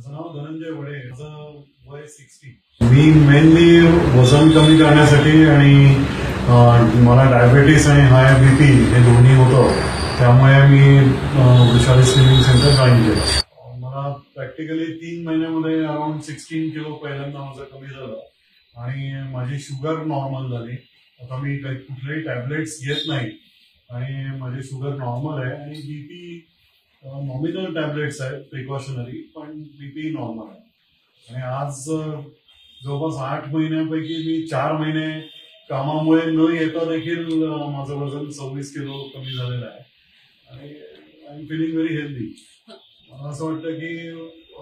माझं नाव धनंजय वडे माझं वय सिक्स्टी मी मेनली वजन कमी करण्यासाठी आणि मला डायबेटीस आणि हाय बी पी हे दोन्ही होतं. त्यामुळे मी वृषाली स्विमिंग सेंटर जॉईन केलं. मला प्रॅक्टिकली तीन महिन्यामध्ये अराउंड सिक्स्टीन किलो पहिल्यांदा माझं कमी झालं. आणि माझी शुगर नॉर्मल झाली. आता मी काही कुठलेही टॅबलेट्स घेत नाही. आणि माझी शुगर नॉर्मल आहे. आणि बीपी नॉमिनल टॅबलेट्स आहेत प्रिकॉशनरी पण बीपी नॉर्मल आहे. आणि आज जवळपास आठ महिन्यापैकी मी चार महिने कामामुळे न येता देखील माझं वजन सव्वीस किलो कमी झालेलं आहे. आणि I am feeling very healthy मला असं वाटतं की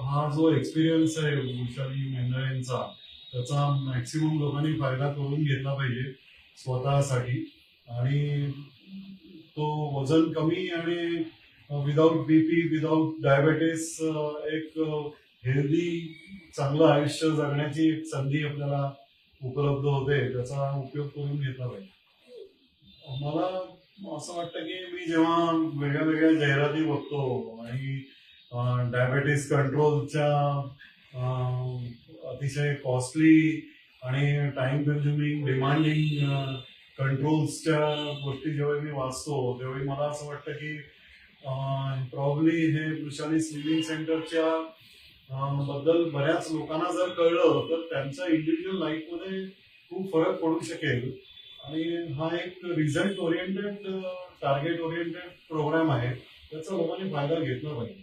हा जो एक्सपिरियन्स आहे वृषाली मेंढळेंचा त्याचा मॅक्सिमम लोकांनी फायदा करून घेतला पाहिजे स्वतःसाठी. आणि तो वजन कमी आणि विदाऊट बीपी विदाऊट डायबेटीस एक हेल्दी चांगलं आयुष्य जगण्याची एक संधी आपल्याला उपलब्ध होते त्याचा उपयोग करून घेतला पाहिजे मला असं वाटतं की मी जेव्हा वेगळ्या वेगळ्या जाहिराती बघतो आणि डायबेटीस कंट्रोलच्या अतिशय कॉस्टली आणि टाइम कन्झ्युमिंग डिमांडिंग कंट्रोल्सच्या गोष्टी जेव्हा मी वाचतो तेव्हा मला असं वाटतं की प्रॉब्ली हे वृषाली स्विमिंग सेंटरच्या बद्दल बऱ्याच लोकांना जर कळलं तर त्यांच्या इंडिव्हिज्युअल लाईफमध्ये खूप फरक पडू शकेल. आणि हा एक result oriented target oriented program आहे. त्याचा लोकांनी फायदा घेतला पाहिजे.